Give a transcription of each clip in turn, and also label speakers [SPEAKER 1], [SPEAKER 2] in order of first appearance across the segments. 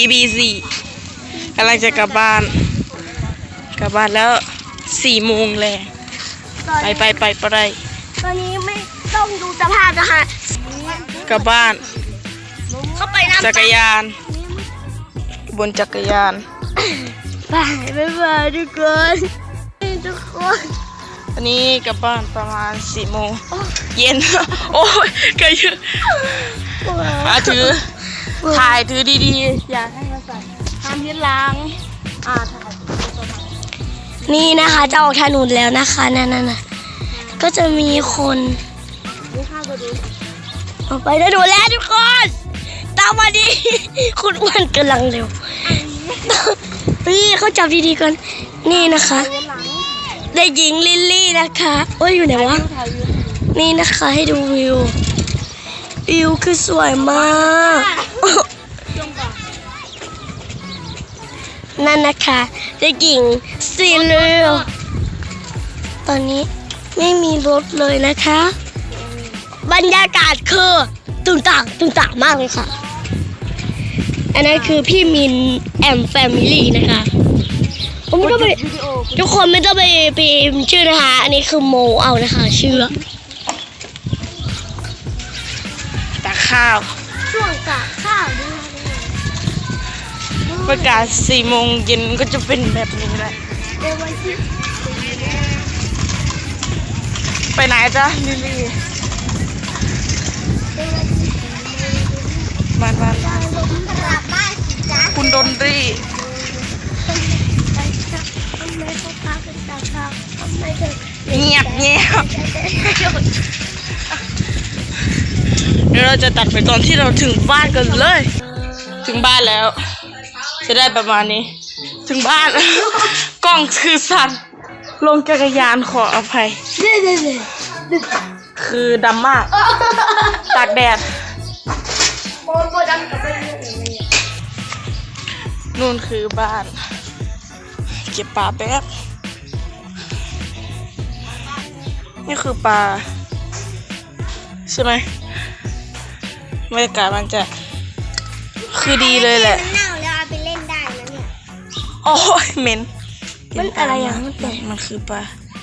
[SPEAKER 1] EBC กำลังจะกลับบ้าน กลับบ้านแล้วสี่โมงแล้ว
[SPEAKER 2] ตอน
[SPEAKER 1] ไปไปไปไป
[SPEAKER 2] ตอนนี้ไม่ต้องดูสภาพนะคะ
[SPEAKER 1] กลับบ้าน
[SPEAKER 2] เข้าไปน้ำ
[SPEAKER 1] จักรยาน บนจักรยาน
[SPEAKER 2] ไปบ๊ายบายทุกคนทุกคน
[SPEAKER 1] อันนี้กลับบ้านประมาณสี่โมงเย็น โอ้ยไกลเยอะอาถือ ถ่ายถือดีๆ อย่าให้มาใส่ห้ามยืนหล้าง อ่าถ่าย
[SPEAKER 2] นี่นะคะจะออกถนนแล้วนะคะนั่นน่ะก็จะมีคน
[SPEAKER 1] นี่ข้าวไปดู
[SPEAKER 2] ออกไปถนนแล้วทุกคนตามมาดิคุณอ้วนกำลังเร็วนี่เขาจับดีๆกันนี่นะคะได้หญิงลิลลี่นะคะ โอ้ยอยู่ไหนวะ
[SPEAKER 1] ถ่ายวิว
[SPEAKER 2] นี่นะคะให้ดูวิว วิวคือสวยมาก นั่นนะคะเด็กหญิงซีเรียลตอนนี้ไม่มีรถเลยนะคะ บรรยากาศคือตึงต่างตึงต่างมากเลยค่ะ อันนั้นคือพี่มินแอมแฟมิลี่นะคะผมไม่ต้องไปทุกคนไม่ต้องไปพิมพ์ชื่อนะคะ อันนี้คือโมเอานะคะ ชื่อ
[SPEAKER 1] ข้าว
[SPEAKER 2] ช่วงกะข้าวด้วย
[SPEAKER 1] ประกาศสี่โมงเย็นก็จะเป็นแบบนี้แหละ
[SPEAKER 2] ในวันที่
[SPEAKER 1] ไปไหนจ๊ะลิลลี่บ้านบ้านบ้าน
[SPEAKER 2] ลมกลับบ้านสิจ๊ะ
[SPEAKER 1] คุณดนตรี
[SPEAKER 2] ไปจับทำไมเขาพากันจับข้าวทำไมเธอ
[SPEAKER 1] เงียบเงี ดี๋ยวเราจะตัดไปตอนที่เราถึงบ้านกันเลย ถึงบ้านแล้ว จะได้ประมาณนี้ ถึงบ้าน กล้องคือสั่นลงจักรยานขออภัย
[SPEAKER 2] เด้เด้เด้เด้
[SPEAKER 1] คือดำมาก ตากแดดนู่นคือบ้าน เก็บปลาแป๊บ นี่คือปลา ใช่ไหม บรรยากาศมันจะคือดีเลยแหละ
[SPEAKER 2] มันเน่าแล้วเอาไปเล่นได้นะเนี่ย
[SPEAKER 1] โอ้ยเหม็น
[SPEAKER 2] มันอะไรอะมันแปลก
[SPEAKER 1] มันคือปลา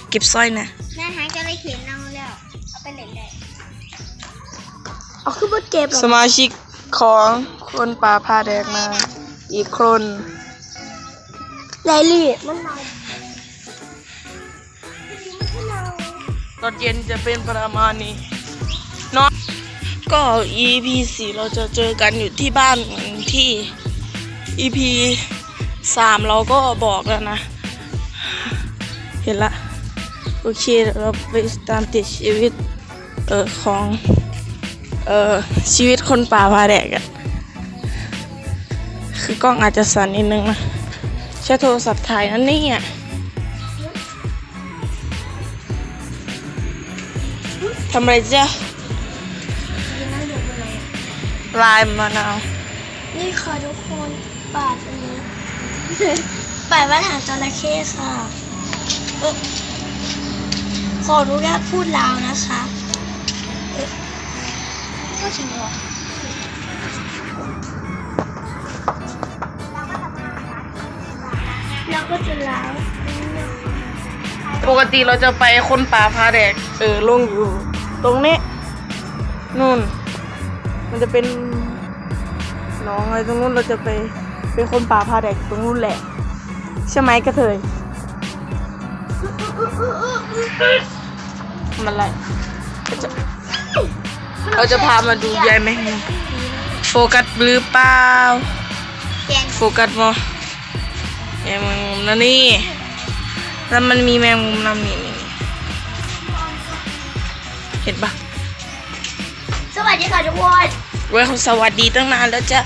[SPEAKER 1] เก็บสร้อยนะ
[SPEAKER 2] แม่หายจะไปเขียนเน่าแล้วเอาไปเล่นได้เอาคือว่าเก็บเหร
[SPEAKER 1] ส
[SPEAKER 2] อ
[SPEAKER 1] มาชิกของคนป่าผ้าแดงมา อีกคน
[SPEAKER 2] ไลลี่มันเน่า
[SPEAKER 1] ตอนเย็นจะเป็นประมาณนี้เนาะ ก็ EP สี่เราจะเจอกันอยู่ที่บ้านที่ EP สามเราก็บอกแล้วนะ เห็นละ โอเคเราไปตามติดชีวิต เออของ เออชีวิตคนป่าพาแดกอะคือกล้องอาจจะสั่นนิดนึงนะใช้โทรศัพท์ถ่ายนั่นนี่อะทำอะไรจ๊ะ ลายมะนาว
[SPEAKER 2] นี่ค่ะทุกคนปาดอันนี้ ปาดว่าหางจระเข้ค่ะเอ้อขออนุญาตพูดลาวนะคะเอ๊ะก็จริงเหรอแล้วก็จะล้าง
[SPEAKER 1] ปกติเราจะไปคนป่าพาแดก เออลงอยู่ ตรงนี้ นู่น มันจะเป็นหน้องอะไรตรงนู้นเราจะไปเป็นคนป่าพาแดกตรงนู้นแหละ ใช่ไหมกระเทยทำอะไรเราจะเราจะพามาดูยายแมงมุมโฟกัสหรือเปล่า
[SPEAKER 2] แกง
[SPEAKER 1] โฟกัสมองยายแมงมุมนะนี่แล้วมันมีแมงมุมนำนี่นี่นี่เห็นปะ
[SPEAKER 2] ส วัสดีค่ะทุกคน
[SPEAKER 1] เว้ยเขาสวัสดีตั้งนานแล้วจ้ะ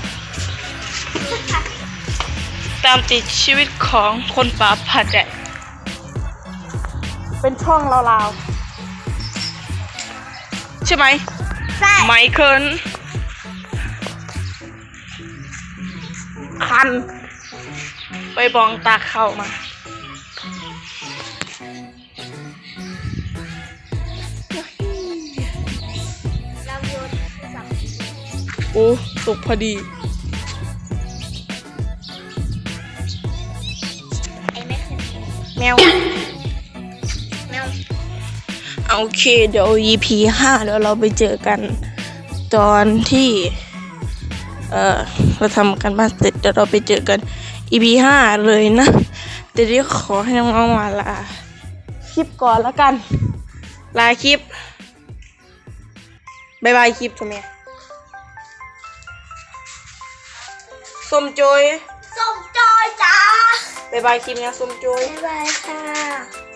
[SPEAKER 1] ตามติดชีวิตของคนป่าผัดแดกเป็นช่องลาวๆใช่ไหม
[SPEAKER 2] ใช่
[SPEAKER 1] ไมเคิลคัน ไปบองตาเข้ามา
[SPEAKER 2] โอ้
[SPEAKER 1] ตกพอดีแมว แมว โอเค เดี๋ยว EP ห้าเดี๋ยวเราไปเจอกันตอนที่ เออเราทำกันบ้านเสร็จเดี๋ยวเราไปเจอกัน EP ห้าเลยนะเดี๋ยวขอให้น้องมาลา คลิปก่อนแล้วกัน ลาคลิปบายบายคลิปทำไม ส้มโจย
[SPEAKER 2] ส้มจอยจ้า
[SPEAKER 1] บายบายคลิปนะส้มโจย
[SPEAKER 2] บ๊ายบายค่ะ